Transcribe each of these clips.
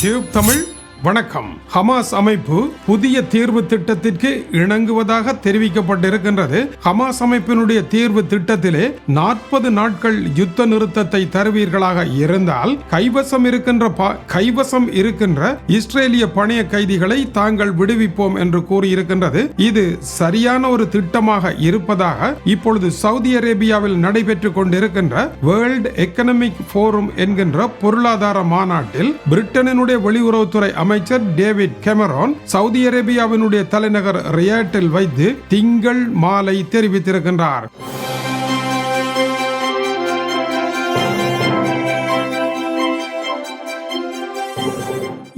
Tube Tamil வணக்கம். Hamas அமைப்பு புதிய தீர்வு திட்டத்திற்கு இணங்குவதாக தெரிவிக்கப்பட்டிருக்கின்றது. ஹமாஸ் அமைப்பினுடைய தீர்வு திட்டத்திலே நாற்பது நாட்கள் யுத்த நிறுத்தத்தை தருவீர்களாக இருந்தால் கைவசம் இருக்கின்ற கைவசம் இருக்கின்ற இஸ்ரேலிய பணைய கைதிகளை தாங்கள் விடுவிப்போம் என்று கூறியிருக்கின்றது. இது சரியான ஒரு திட்டமாக இருப்பதாக இப்பொழுது சவுதி அரேபியாவில் நடைபெற்றுக் கொண்டிருக்கின்ற வேர்ல்ட் எக்கனமிக் போரம் என்கின்ற பொருளாதார மாநாட்டில் பிரிட்டனினுடைய வெளியுறவுத்துறை அமைச்சர் டேவிட் கெமரான் சவுதி அரேபியாவினுடைய தலைநகர் ரியாட்டில் வைத்து திங்கள் மாலை தெரிவித்திருக்கின்றார்.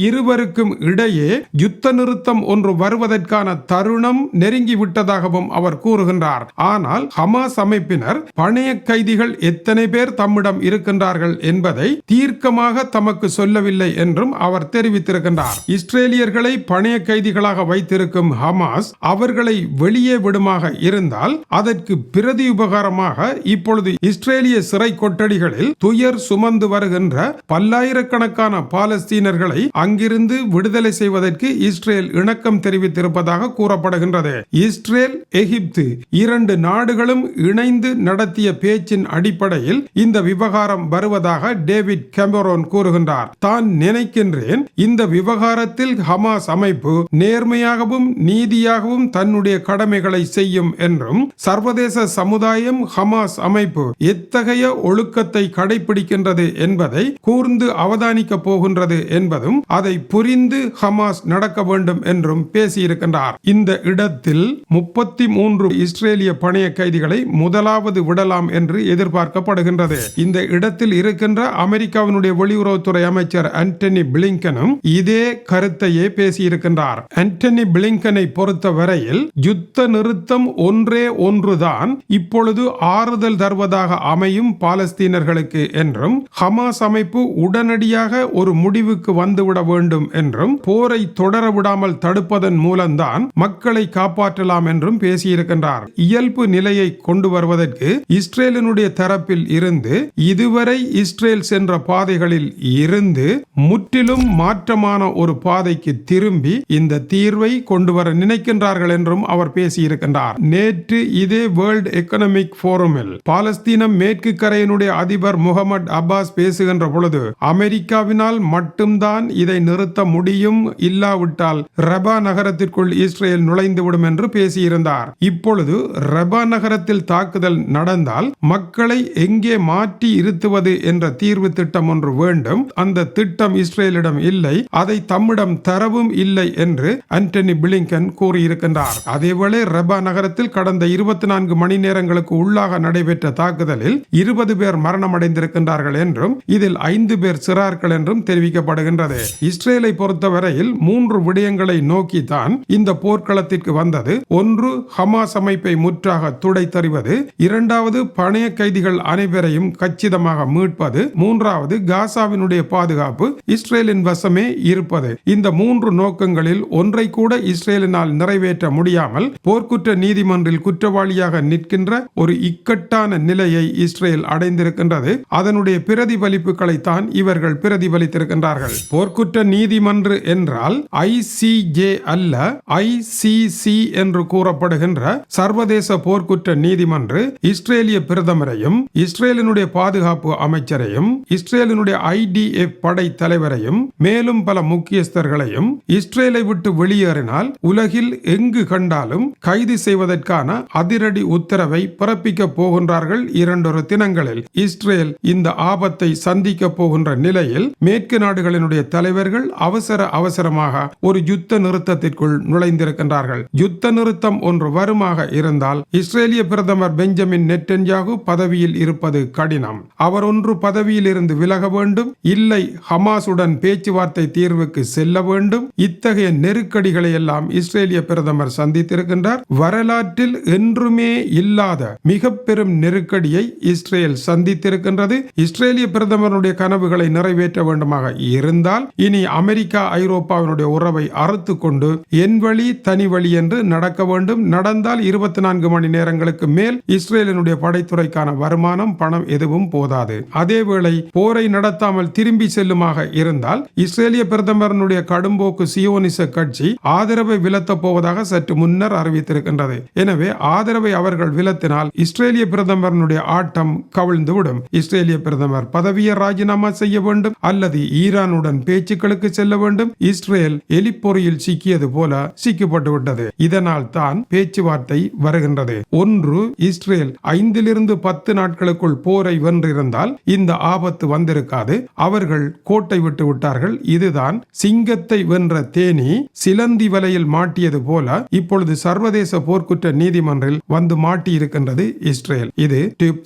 இருவருக்கும் இடையே யுத்த நிறுத்தம் ஒன்று வருவதற்கான தருணம் நெருங்கிவிட்டதாகவும் அவர் கூறுகின்றார். ஆனால் ஹமாஸ் அமைப்பினர் பணைய கைதிகள் எத்தனை பேர் தம்மிடம் இருக்கின்றார்கள் என்பதை தீர்க்கமாக தமக்கு சொல்லவில்லை என்றும் அவர் தெரிவித்திருக்கின்றார். இஸ்ரேலியர்களை பணைய கைதிகளாக வைத்திருக்கும் ஹமாஸ் அவர்களை வெளியே விடுமாக இருந்தால் அதற்கு பிரதி உபகாரமாக இப்பொழுது இஸ்ரேலிய சிறை கொட்டடிகளில் துயர் சுமந்து வருகின்ற பல்லாயிரக்கணக்கான பாலஸ்தீனர்களை அங்கிருந்து விடுதலை செய்வதற்கு இஸ்ரேல் இணக்கம் தெரிவித்திருப்பதாக கூறப்படுகின்றது. இஸ்ரேல் எகிப்து இரண்டு நாடுகளும் இணைந்து நடத்திய பேச்சின் அடிப்படையில் இந்த விவகாரம் வருவதாக டேவிட் கேமரோன் கூறுகின்றார். தான் நினைக்கின்றேன் இந்த விவகாரத்தில் ஹமாஸ் அமைப்பு நேர்மையாகவும் நீதியாகவும் தன்னுடைய கடமைகளை செய்யும் என்றும் சர்வதேச சமுதாயம் ஹமாஸ் அமைப்பு எத்தகைய ஒழுக்கத்தை கடைபிடிக்கின்றது என்பதை கூர்ந்து அவதானிக்க போகின்றது என்பதும் அதை புரிந்து ஹமாஸ் நடக்க வேண்டும் என்றும் பேசியிருக்கின்றார். இந்த இடத்தில் முப்பத்தி மூன்று இஸ்ரேலிய பணைய கைதிகளை முதலாவது விடலாம் என்று எதிர்பார்க்கப்படுகின்றது. இந்த இடத்தில் இருக்கின்ற அமெரிக்காவினுடைய வெளியுறவுத்துறை அமைச்சர் ஆண்டனி பிளிங்கனும் இதே கருத்தையே பேசியிருக்கின்றார். ஆண்டனி பிளிங்கனை பொறுத்த வரையில் யுத்த நிறுத்தம் ஒன்றே ஒன்றுதான் இப்பொழுது ஆறுதல் தருவதாக அமையும் பாலஸ்தீனர்களுக்கு என்றும் ஹமாஸ் அமைப்பு உடனடியாக ஒரு முடிவுக்கு வந்துவிட வேண்டும் என்றும் போரை தொடர விடாமல் தடுப்பதன் மூலம்தான் மக்களை காப்பாற்றலாம் என்றும் பேசியிருக்கின்றார். இயல்பு நிலையை கொண்டு வருவதற்கு இஸ்ரேலினுடைய தரப்பில் இருந்து இதுவரை இஸ்ரேல் சென்ற பாதைகளில் இருந்து முற்றிலும் மாற்றமான ஒரு பாதைக்கு திரும்பி இந்த தீர்வை கொண்டு வர நினைக்கின்றார்கள் என்றும் அவர் பேசியிருக்கின்றார். நேற்று இதே வேர்ல்ட் எக்கனாமிக் போரமில் பாலஸ்தீனம் மேற்கு கரையினுடைய அதிபர் முகமது அப்பாஸ் பேசுகின்ற பொழுது அமெரிக்காவினால் மட்டும்தான் இதை நிறுத்த முடியும் இல்லாவிட்டால் ரபா நகரத்திற்குள் இஸ்ரேல் நுழைந்துவிடும் என்று பேசியிருந்தார். இப்பொழுது ரபா நகரத்தில் தாக்குதல் நடந்தால் மக்களை எங்கே மாற்றி இருத்துவது என்ற தீர்வு திட்டம் ஒன்று வேண்டும். அந்த திட்டம் இஸ்ரேலிடம் இல்லை அதை தம்மிடம் தரவும் இல்லை என்று ஆண்டனி பிளிங்கன் கூறியிருக்கின்றார். அதேவேளை ரபா நகரத்தில் கடந்த இருபத்தி நான்கு மணி நேரங்களுக்கு உள்ளாக நடைபெற்ற தாக்குதலில் இருபது பேர் மரணமடைந்திருக்கின்றார்கள் என்றும் இதில் ஐந்து பேர் சிறார்கள் என்றும் தெரிவிக்கப்படுகின்றது. இஸ்ரேலை பொறுத்தவரையில் மூன்று விடயங்களை நோக்கி தான் இந்த போர்க்களத்திற்கு வந்தது. ஒன்று ஹமாஸ் அமைப்பை முற்றாக துடைத்தறிவது இரண்டாவது பணைய கைதிகள் அனைவரையும் கச்சிதமாக மீட்பது. மூன்றாவது காசாவினுடைய பாதுகாப்பு. இஸ்ரேலின் வசமே இருப்பது. இந்த மூன்று நோக்கங்களில் ஒன்றை கூட இஸ்ரேலினால் நிறைவேற்ற முடியாமல் போர்க்குற்ற நீதிமன்றில் குற்றவாளியாக நிற்கின்ற ஒரு இக்கட்டான நிலையை இஸ்ரேல் அடைந்திருக்கின்றது. அதனுடைய பிரதிபலிப்புகளை தான் இவர்கள் பிரதிபலித்திருக்கின்றார்கள். போர்க்குற்ற நீதிமன்று என்றால் ஐசிஜே அல்ல ஐசிசி என்று கூறப்படுகின்ற சர்வதேச போர்க்குற்ற நீதிமன்று இஸ்ரேலிய பிரதமரையும் இஸ்ரேலினுடைய பாதுகாப்பு அமைச்சரையும் இஸ்ரேலினுடைய ஐடிஎஃப் படை தலைவரையும் மேலும் பல முக்கியஸ்தர்களையும் இஸ்ரேலை விட்டு வெளியேறினால் உலகில் எங்கு கண்டாலும் கைது செய்வதற்கான அதிரடி உத்தரவை பிறப்பிக்க போகின்றார்கள் இரண்டொரு தினங்களில். இஸ்ரேல் இந்த ஆபத்தை சந்திக்க போகின்ற நிலையில் மேற்கு நாடுகளினுடைய தலைவர்கள் அவசர அவசரமாக ஒரு யுத்த நிறுத்தத்திற்குள் நுழைந்திருக்கின்றார்கள். யுத்த நிறுத்தம் ஒன்று வருமாக இருந்தால் இஸ்ரேலிய பிரதமர் பெஞ்சமின் நெட்டன்யாகு பதவியில் இருப்பது கடினம். அவர் ஒன்று பதவியில் இருந்து விலக வேண்டும் இல்லை ஹமாசுடன் பேச்சுவார்த்தை தீர்வுக்கு செல்ல வேண்டும். இத்தகைய நெருக்கடிகளை எல்லாம் இஸ்ரேலிய பிரதமர் சந்தித்திருக்கின்றார். வரலாற்றில் என்றுமே இல்லாத மிக பெரும் நெருக்கடியை இஸ்ரேல் சந்தித்திருக்கின்றது. இஸ்ரேலிய பிரதமருடைய கனவுகளை நிறைவேற்ற வேண்டுமாக இருந்தால் இனி அமெரிக்கா ஐரோப்பாவினுடைய உறவை அறுத்து கொண்டு என் வழி தனி வழி என்று நடக்க வேண்டும். நடந்தால் இருபத்தி நான்கு மணி நேரங்களுக்கு மேல் இஸ்ரேலினுடைய படைத்துறைக்கான வருமானம் பணம் எதுவும் போதாது. அதேவேளை போரை நடத்தாமல் திரும்பி செல்லுமாக இருந்தால் இஸ்ரேலிய பிரதமரனுடைய கடும்போக்கு சியோனிச கட்சி ஆதரவை விலத்த போவதாக சற்று முன்னர் அறிவித்திருக்கின்றது. எனவே ஆதரவை அவர்கள் விலத்தினால் இஸ்ரேலிய பிரதமரனுடைய ஆட்டம் கவிழ்ந்துவிடும். இஸ்ரேலிய பிரதமர் பதவியை ராஜினாமா செய்ய வேண்டும் அல்லது ஈரானுடன் பேச்சுக்களுக்கு செல்ல வேண்டும். இஸ்ரேல் எலிப்பொறியில் சிக்கியது போல சிக்கப்பட்டு விட்டது. இதனால் தான் பேச்சுவார்த்தை வருகின்றது. ஒன்று இஸ்ரேல் ஐந்திலிருந்து பத்து நாட்களுக்குள் போரை வென்றிருந்தால் இந்த ஆபத்து வந்திருக்காது. அவர்கள் கோட்டை விட்டு விட்டார்கள். இதுதான் சிங்கத்தை வென்ற தேனி சிலந்தி வலையில் மாட்டியது போல இப்பொழுது சர்வதேச போர்க்குற்ற நீதிமன்றில் வந்து மாட்டியிருக்கின்றது இஸ்ரேல். இது டியூப்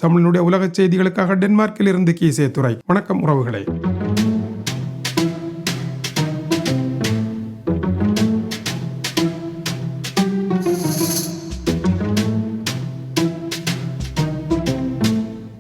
உலக செய்திகளுக்காக டென்மார்க்கில் இருந்து கீசே துறை வணக்கம் உறவுகளை.